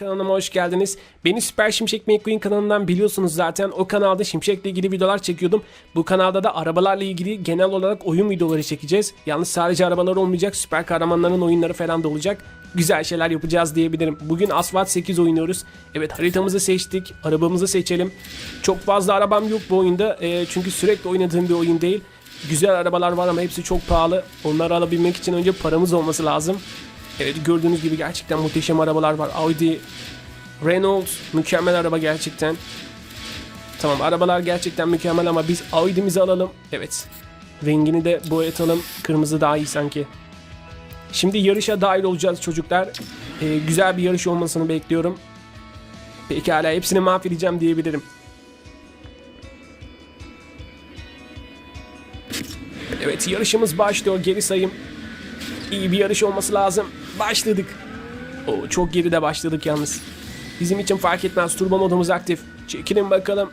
Kanalıma hoş geldiniz. Beni Süper Şimşek McQueen kanalından biliyorsunuz zaten. O kanalda Şimşek'le ilgili videolar çekiyordum. Bu kanalda da arabalarla ilgili genel olarak oyun videoları çekeceğiz. Yalnız sadece arabalar olmayacak. Süper kahramanların oyunları falan da olacak. Güzel şeyler yapacağız diyebilirim. Bugün Asphalt 8 oynuyoruz. Evet haritamızı seçtik. Arabamızı seçelim. Çok fazla arabam yok bu oyunda. Ee, çünkü sürekli oynadığım bir oyun değil. Güzel arabalar var ama hepsi çok pahalı. Onları alabilmek için önce paramız olması lazım. Evet gördüğünüz gibi gerçekten muhteşem arabalar var. Audi, Renault mükemmel araba gerçekten. Tamam arabalar gerçekten mükemmel ama biz Audi'mizi alalım. Evet. Rengini de boyatalım. Kırmızı daha iyi sanki. Şimdi yarışa dahil olacağız çocuklar. Ee, güzel bir yarış olmasını bekliyorum. Pekala hepsini mahvedeceğim diyebilirim. Evet yarışımız başlıyor. Geri sayım. İyi bir yarış olması lazım. Başladık. Oo, çok geride başladık yalnız. Bizim için fark etmez. Turbo modumuz aktif. Çekilin bakalım.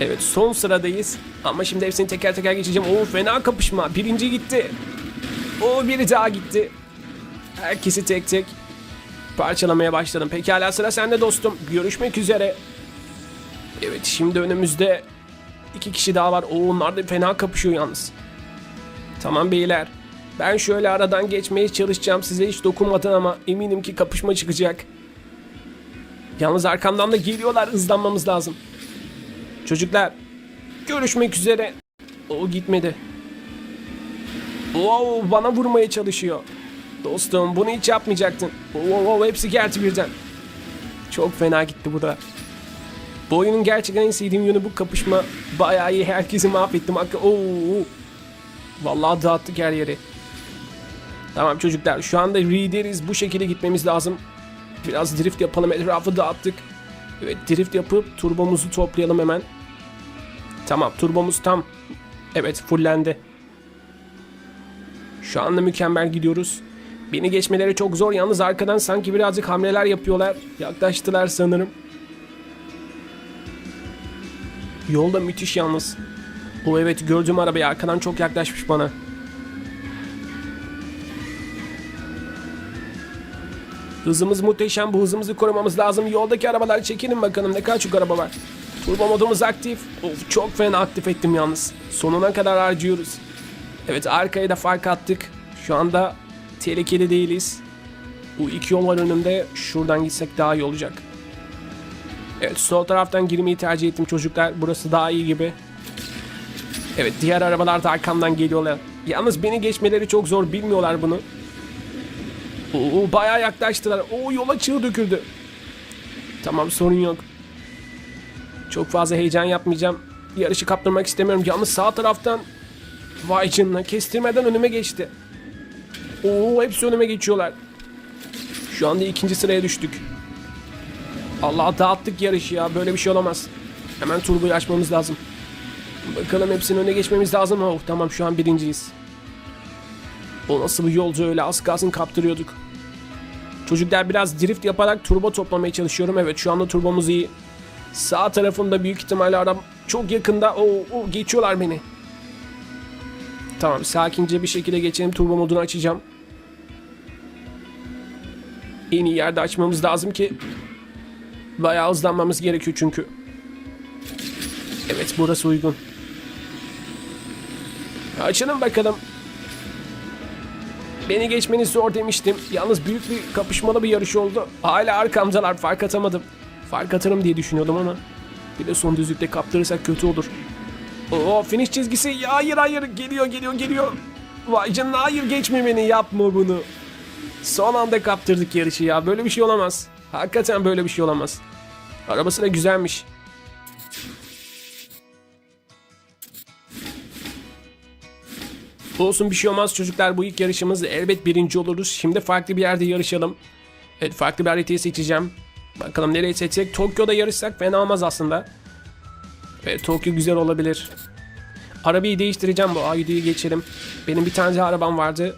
Evet son sıradayız. Ama şimdi hepsini teker teker geçeceğim. Oo fena kapışma. Birinci gitti. O biri daha gitti. Herkesi tek tek parçalamaya başladım. Pekala sıra sende dostum. Görüşmek üzere. Evet şimdi önümüzde iki kişi daha var. Oo onlar da fena kapışıyor yalnız. Tamam beyler. Ben şöyle aradan geçmeye çalışacağım. Size hiç dokunmadan ama eminim ki kapışma çıkacak. Yalnız arkamdan da geliyorlar. Hızlanmamız lazım. Çocuklar. Görüşmek üzere. O gitmedi. Wow, bana vurmaya çalışıyor. Dostum bunu hiç yapmayacaktın. Wow, wow, hepsi geldi birden. Çok fena gitti bu da. Bu oyunun gerçekten en sevdiğim yönü bu kapışma. Bayağı iyi. Herkesi mahvettim. Hakikaten. Oo. Vallahi dağıttık her yeri. Tamam çocuklar şu anda lideriz. Bu şekilde gitmemiz lazım. Biraz drift yapalım. Etrafı dağıttık. Evet drift yapıp turbomuzu toplayalım hemen. Tamam turbomuz tam. Evet fullendi. Şu anda mükemmel gidiyoruz. Beni geçmeleri çok zor. Yalnız arkadan sanki birazcık hamleler yapıyorlar. Yaklaştılar sanırım. Yolda müthiş yalnız. O evet gördüğüm arabayı arkadan çok yaklaşmış bana. Hızımız muhteşem. Bu hızımızı korumamız lazım. Yoldaki arabalar çekinin bakalım ne kadar çok araba var. Turbo modumuz aktif. Of çok fena aktif ettim yalnız. Sonuna kadar harcıyoruz. Evet arkaya da fark attık. Şu anda tehlikeli değiliz. Bu iki yol var önümde. Şuradan gitsek daha iyi olacak. Evet sol taraftan girmeyi tercih ettim çocuklar. Burası daha iyi gibi. Evet diğer arabalar da arkamdan geliyorlar. Yalnız beni geçmeleri çok zor bilmiyorlar bunu. Oo bayağı yaklaştılar. Oo yola çığ döküldü. Tamam sorun yok. Çok fazla heyecan yapmayacağım. Yarışı kaptırmak istemiyorum. Yalnız sağ taraftan vay canına kestirmeden önüme geçti. Oo hepsi önüme geçiyorlar. Şu anda ikinci sıraya düştük. Allah dağıttık yarışı ya. Böyle bir şey olamaz. Hemen turboyu açmamız lazım. Bakalım hepsinin öne geçmemiz lazım. Oh tamam şu an birinciyiz. O nasıl bir yolcu öyle az kalsın kaptırıyorduk. Çocuklar biraz drift yaparak turbo toplamaya çalışıyorum. Evet şu anda turbomuz iyi. Sağ tarafımda büyük ihtimalle araba çok yakında. Oo, oo, geçiyorlar beni. Tamam sakince bir şekilde geçelim. Turbo modunu açacağım. En iyi yerde açmamız lazım ki bayağı hızlanmamız gerekiyor çünkü. Evet burası uygun. Açalım bakalım. Beni geçmeniz zor demiştim. Yalnız büyük bir kapışmalı bir yarış oldu. Hala arkamdalar fark atamadım. Fark atarım diye düşünüyordum ama. Bir de son düzlükte kaptırırsak kötü olur. Oo finish çizgisi. Ya, hayır hayır geliyor geliyor geliyor. Vay canına hayır geçme beni yapma bunu. Son anda kaptırdık yarışı ya. Böyle bir şey olamaz. Hakikaten böyle bir şey olamaz. Arabası da güzelmiş. Olsun bir şey olmaz çocuklar bu ilk yarışımız elbet birinci oluruz. Şimdi farklı bir yerde yarışalım. Evet farklı bir haritayı seçeceğim. Bakalım nereye seçsek. Tokyo'da yarışsak fena olmaz aslında. Evet Tokyo güzel olabilir. Arabayı değiştireceğim bu Audi'yi geçelim. Benim bir tane arabam vardı.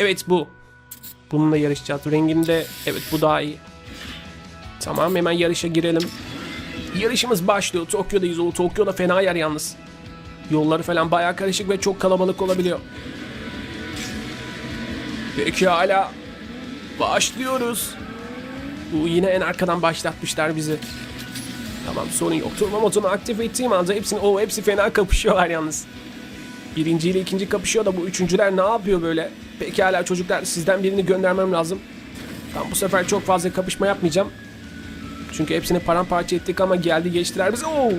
Evet bu. Bununla yarışacağız. Renginde evet bu daha iyi. Tamam hemen yarışa girelim. Yarışımız başlıyor. Tokyo'dayız. O Tokyo'da fena yer yalnız. Yolları falan bayağı karışık ve çok kalabalık olabiliyor. Peki hala başlıyoruz. Bu yine en arkadan başlatmışlar bizi. Tamam sorun yok. Turma modunu aktif ettiğim anda hepsini o hepsi fena kapışıyorlar yalnız. Birinci ile ikinci kapışıyor da bu üçüncüler ne yapıyor böyle? Pekala çocuklar sizden birini göndermem lazım. Tamam bu sefer çok fazla kapışma yapmayacağım. Çünkü hepsini paramparça ettik ama geldi geçtiler bizi. Oo!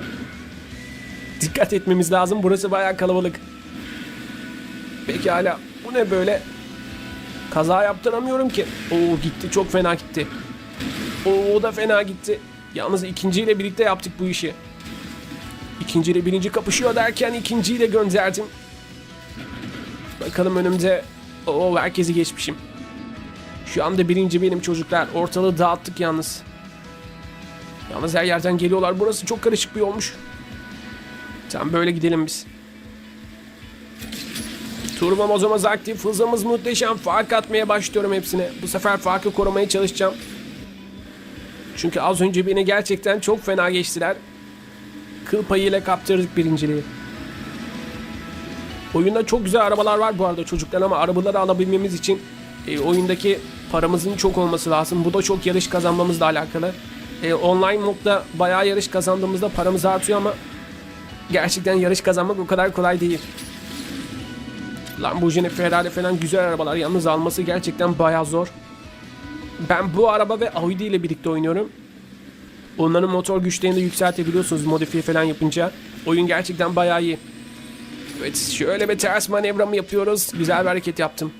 Dikkat etmemiz lazım. Burası bayağı kalabalık. Pekala. Bu ne böyle? Kaza yaptıramıyorum ki. Oo gitti. Çok fena gitti. Oo o da fena gitti. Yalnız ikinciyle birlikte yaptık bu işi. İkinciyle birinci kapışıyor derken ikinciyi de gönderdim. Bakalım önümde. Oo herkesi geçmişim. Şu anda birinci benim çocuklar. Ortalığı dağıttık yalnız. Yalnız her yerden geliyorlar. Burası çok karışık bir olmuş. Tamam böyle gidelim biz. Turbo mozomuz aktif. Hızımız muhteşem. Fark atmaya başlıyorum hepsine. Bu sefer farkı korumaya çalışacağım. Çünkü az önce beni gerçekten çok fena geçtiler. Kıl payıyla kaptırdık birinciliği. Oyunda çok güzel arabalar var bu arada çocuklar ama arabaları alabilmemiz için e, oyundaki paramızın çok olması lazım. Bu da çok yarış kazanmamızla alakalı. E, online modda bayağı yarış kazandığımızda paramız artıyor ama gerçekten yarış kazanmak o kadar kolay değil. Lamborghini, Ferrari falan güzel arabalar yalnız alması gerçekten bayağı zor. Ben bu araba ve Audi ile birlikte oynuyorum. Onların motor güçlerini de yükseltebiliyorsunuz modifiye falan yapınca. Oyun gerçekten bayağı iyi. Evet şöyle bir ters manevramı yapıyoruz. Güzel bir hareket yaptım.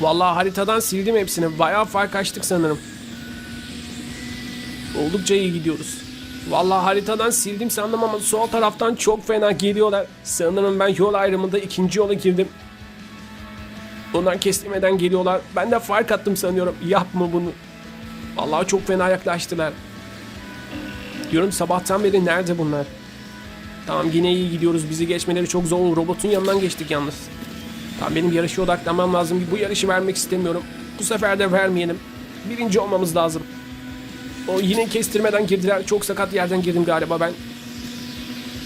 Vallahi haritadan sildim hepsini. Bayağı fark açtık sanırım. Oldukça iyi gidiyoruz. Vallahi haritadan sildim sandım ama sol taraftan çok fena geliyorlar. Sanırım ben yol ayrımında ikinci yola girdim. Onlar kestirmeden geliyorlar. Ben de fark attım sanıyorum. Yapma bunu. Vallahi çok fena yaklaştılar. Diyorum sabahtan beri nerede bunlar? Tamam yine iyi gidiyoruz. Bizi geçmeleri çok zor. Robotun yanından geçtik yalnız. Tamam benim yarışa odaklanmam lazım. Bu yarışı vermek istemiyorum. Bu sefer de vermeyelim. Birinci olmamız lazım. O yine kestirmeden girdiler. Çok sakat yerden girdim galiba ben.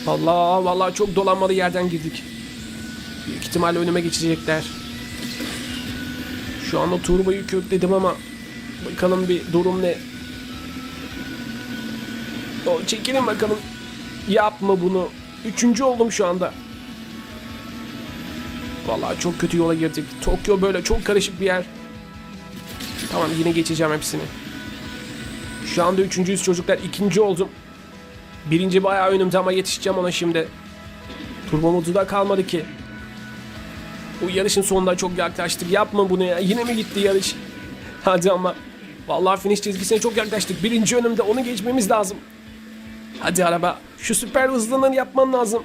Allah vallahi çok dolanmalı yerden girdik. Büyük ihtimalle önüme geçecekler. Şu anda turboyu kökledim ama bakalım bir durum ne. O çekilin bakalım. Yapma bunu. Üçüncü oldum şu anda. Vallahi çok kötü yola girdik. Tokyo böyle çok karışık bir yer. Tamam yine geçeceğim hepsini. Şu anda üçüncüyüz çocuklar. ikinci oldum. Birinci bayağı önümde ama yetişeceğim ona şimdi. Turbo modu da kalmadı ki. Bu yarışın sonunda çok yaklaştık. Yapma bunu ya. Yine mi gitti yarış? Hadi ama. Vallahi finish çizgisine çok yaklaştık. Birinci önümde onu geçmemiz lazım. Hadi araba. Şu süper hızlılığını yapman lazım.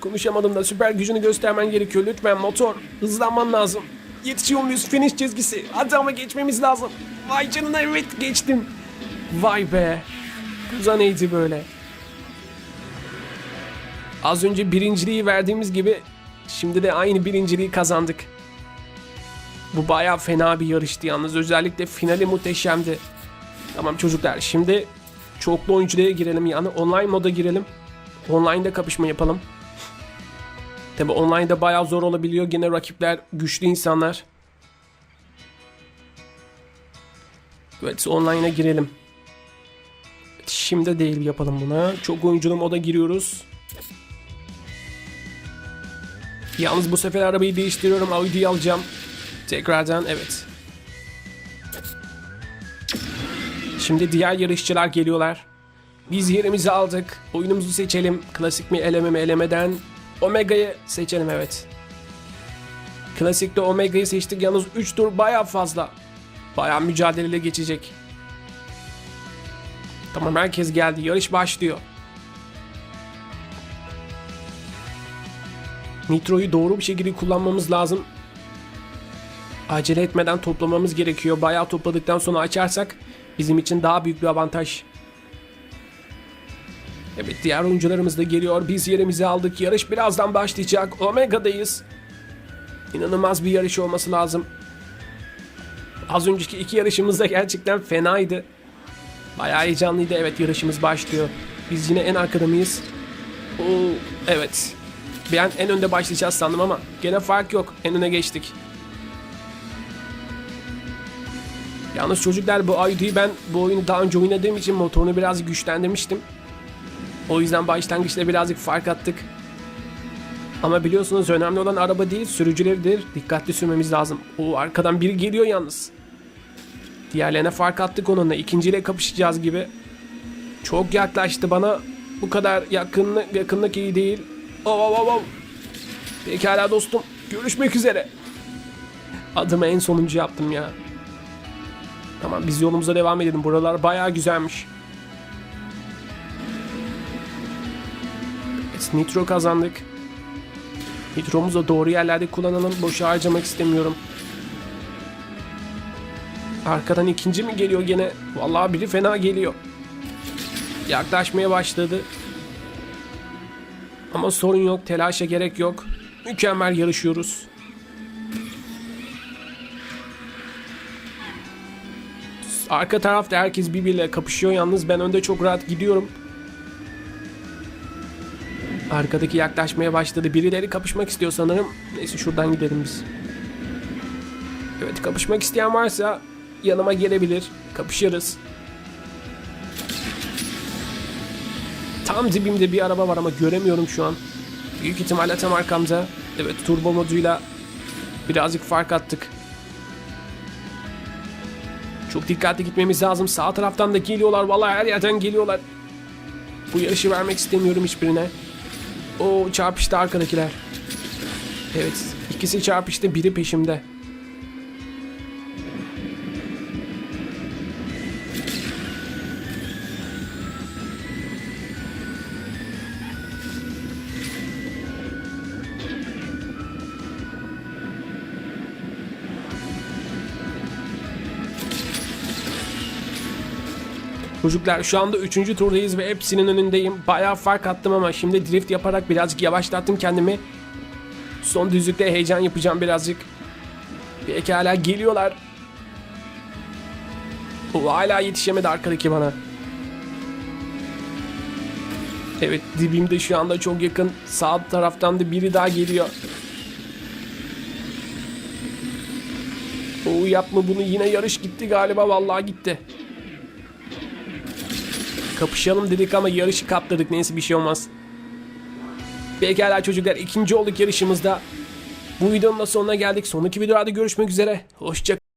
Konuşamadım da süper gücünü göstermen gerekiyor. Lütfen motor. Hızlanman lazım. Yetişiyor muyuz finish çizgisi? Hadi ama geçmemiz lazım. Vay canına evet geçtim. Vay be. Kuza neydi böyle? Az önce birinciliği verdiğimiz gibi şimdi de aynı birinciliği kazandık. Bu bayağı fena bir yarıştı yalnız. Özellikle finali muhteşemdi. Tamam çocuklar şimdi çoklu oyuncuya girelim yani online moda girelim. Online'da kapışma yapalım. Tabi online'da bayağı zor olabiliyor. Gene rakipler güçlü insanlar. Evet online'a girelim. Şimdi değil yapalım buna. Çok oyunculu moda giriyoruz. Yalnız bu sefer arabayı değiştiriyorum. Audi'yi alacağım. Tekrardan evet. Şimdi diğer yarışçılar geliyorlar. Biz yerimizi aldık. Oyunumuzu seçelim. Klasik mi eleme mi elemeden. Omega'yı seçelim evet. Klasikte Omega'yı seçtik. Yalnız 3 tur baya fazla. Baya mücadeleyle geçecek. Tamam herkes geldi. Yarış başlıyor. Nitro'yu doğru bir şekilde kullanmamız lazım. Acele etmeden toplamamız gerekiyor. Bayağı topladıktan sonra açarsak bizim için daha büyük bir avantaj. Evet diğer oyuncularımız da geliyor. Biz yerimizi aldık. Yarış birazdan başlayacak. Omega'dayız. İnanılmaz bir yarış olması lazım. Az önceki iki yarışımız da gerçekten fenaydı. Bayağı heyecanlıydı. Evet yarışımız başlıyor. Biz yine en arkada mıyız? Oo, evet. Ben en önde başlayacağız sandım ama gene fark yok. En öne geçtik. Yalnız çocuklar bu Aydu'yu ben bu oyunu daha önce oynadığım için motorunu biraz güçlendirmiştim. O yüzden başlangıçta birazcık fark attık. Ama biliyorsunuz önemli olan araba değil sürücüleridir. Dikkatli sürmemiz lazım. O arkadan biri geliyor yalnız. Diğerlerine fark attık onunla. İkinciyle kapışacağız gibi. Çok yaklaştı bana. Bu kadar yakınlık, yakınlık iyi değil. Oh, oh, oh. Pekala dostum. Görüşmek üzere. Adımı en sonuncu yaptım ya. Tamam biz yolumuza devam edelim. Buralar bayağı güzelmiş. Evet, nitro kazandık. Nitromuzu da doğru yerlerde kullanalım. Boşa harcamak istemiyorum. Arkadan ikinci mi geliyor gene? Vallahi biri fena geliyor. Yaklaşmaya başladı. Ama sorun yok, telaşa gerek yok. Mükemmel yarışıyoruz. Arka tarafta herkes birbiriyle kapışıyor yalnız ben önde çok rahat gidiyorum. Arkadaki yaklaşmaya başladı. Birileri kapışmak istiyor sanırım. Neyse şuradan gidelim biz. Evet kapışmak isteyen varsa yanıma gelebilir. Kapışırız. Tam dibimde bir araba var ama göremiyorum şu an. Büyük ihtimalle tam arkamda. Evet turbo moduyla birazcık fark attık. Çok dikkatli gitmemiz lazım. Sağ taraftan da geliyorlar. Vallahi her yerden geliyorlar. Bu yarışı vermek istemiyorum hiçbirine. O çarpıştı arkadakiler. Evet ikisi çarpıştı biri peşimde. Çocuklar şu anda 3. turdayız ve hepsinin önündeyim. Bayağı fark attım ama şimdi drift yaparak birazcık yavaşlattım kendimi. Son düzlükte heyecan yapacağım birazcık. Pekala geliyorlar. O hala yetişemedi arkadaki bana. Evet dibimde şu anda çok yakın. Sağ taraftan da biri daha geliyor. O yapma bunu yine yarış gitti galiba vallahi gitti. Kapışalım dedik ama yarışı katladık. Neyse bir şey olmaz. Pekala çocuklar ikinci olduk yarışımızda. Bu videonun da sonuna geldik. Sonraki videolarda görüşmek üzere. Hoşça